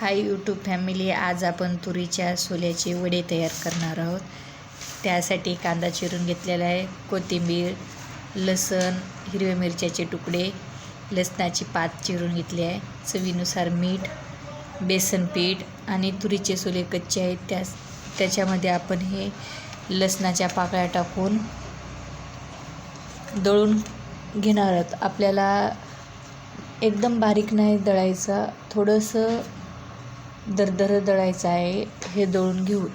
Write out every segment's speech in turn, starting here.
Hi YouTube family आज आपण तुरीच्या सोल्याचे वडे तयार करणार आहोत. त्यासाठी कांदा चिरून घेतलेला आहे कोथिंबीर लसण हिरव्या मिरच्याचे तुकडे लसणाची पात चिरून घेतली आहे चवीनुसार मीठ बेसन पीठ आणि तुरीचे सोले कच्चे आहेत. त्या त्याच्यामध्ये आपण हे लसणाच्या पाकळ्या टाकून दळून घेणार आहोत. आपल्याला एकदम बारीक नाही दळायचा थोडंसं दरदर दळायचं आहे हे दळून घेऊ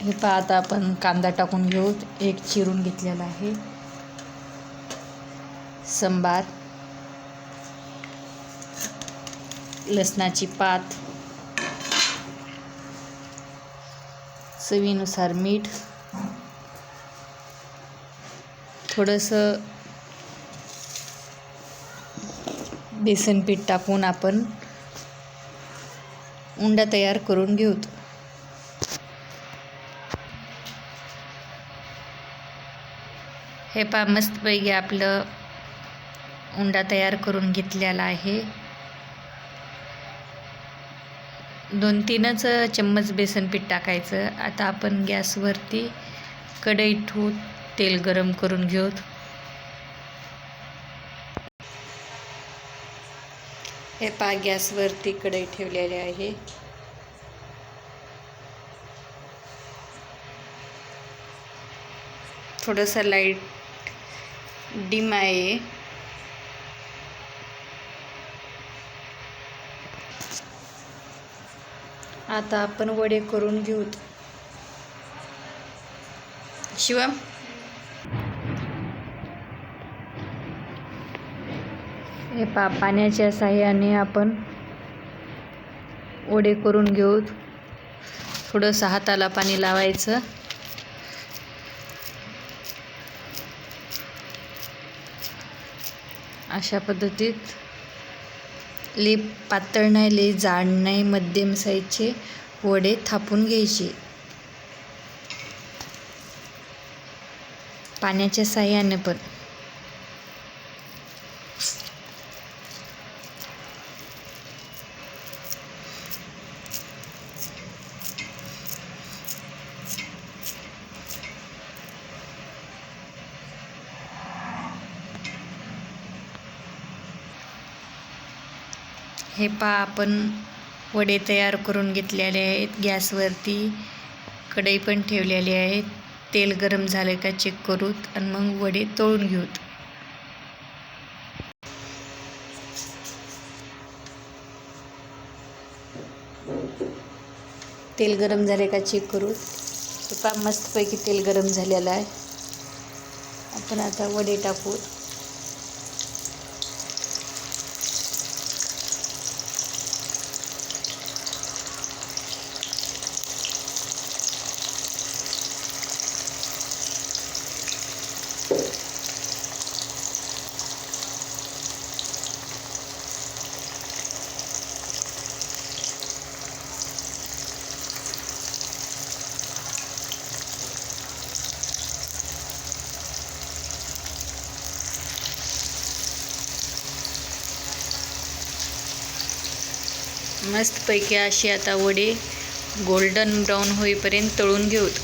हे पहा आता आपण कांदा टाकून घेऊ. एक चिरून घेतलेला आहे. संबार. लसणाची पात. चवीनुसार मीठ. थोडंसं बेसन पीठ टाकून आपण उंडा तयार करून घेऊत. हे पा मस्तपैकी आपलं उंडा तयार करून घेतलेला आहे. दोन तीनच चम्मच बेसन पीठ टाकायचं. आता आपण गॅसवरती कढई ठेवू तेल गरम करून घेऊत. हे पा गॅसवरती कढई ठेवलेली आहे. थोडंसं लाइट डिम आहे. आता आपण वडे करून घेऊत शिवम? हे पा पाण्याच्या साह्याने आपण ओढे करून घेऊ. थोडंसं हाताला पाणी लावायचं. अशा पद्धतीत ले पातळ नाही ले जाड नाही मध्यम साईजचे वडे थापून घ्यायचे. पाण्याच्या साह्याने पण. हे पा आपण वडे तयार करून घेतलेले आहेत. गॅसवरती कढई पण ठेवलेली आहे. तेल गरम झालं का चेक करूत आणि मग वडे तळून घेऊत. तेल गरम झाले का चेक करू पा मस्तपैकी तेल गरम झालेलं आहे. आपण आता वडे टाकू मस्तपैकी अशी आता वडे गोल्डन ब्राऊन होईपर्यंत तळून घेऊत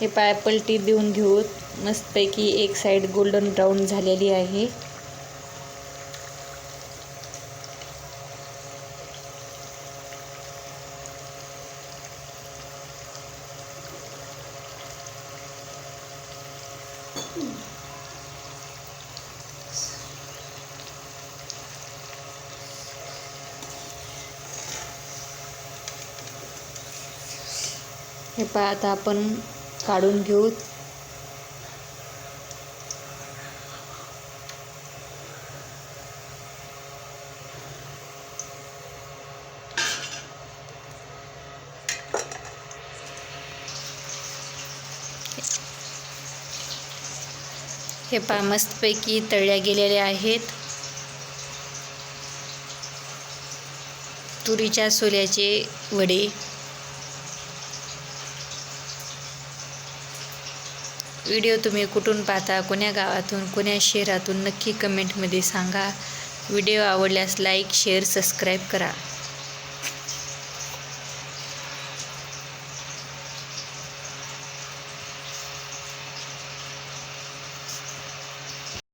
हे पाय पलटी देऊन घेऊत मस्तपैकी एक साईड गोल्डन ब्राऊन झालेली आहे. हे पहा आता आपण काढून घेऊ. हे पा मस्तपैकी तळल्या गेलेले आहेत. तुरीच्या सोल्याचे वडे. व्हिडिओ तुम्ही कुठून पाहता कोण्या गावातून कोण्या शहरातून नक्की कमेंटमध्ये सांगा. व्हिडिओ आवडल्यास लाईक शेअर सबस्क्राईब करा.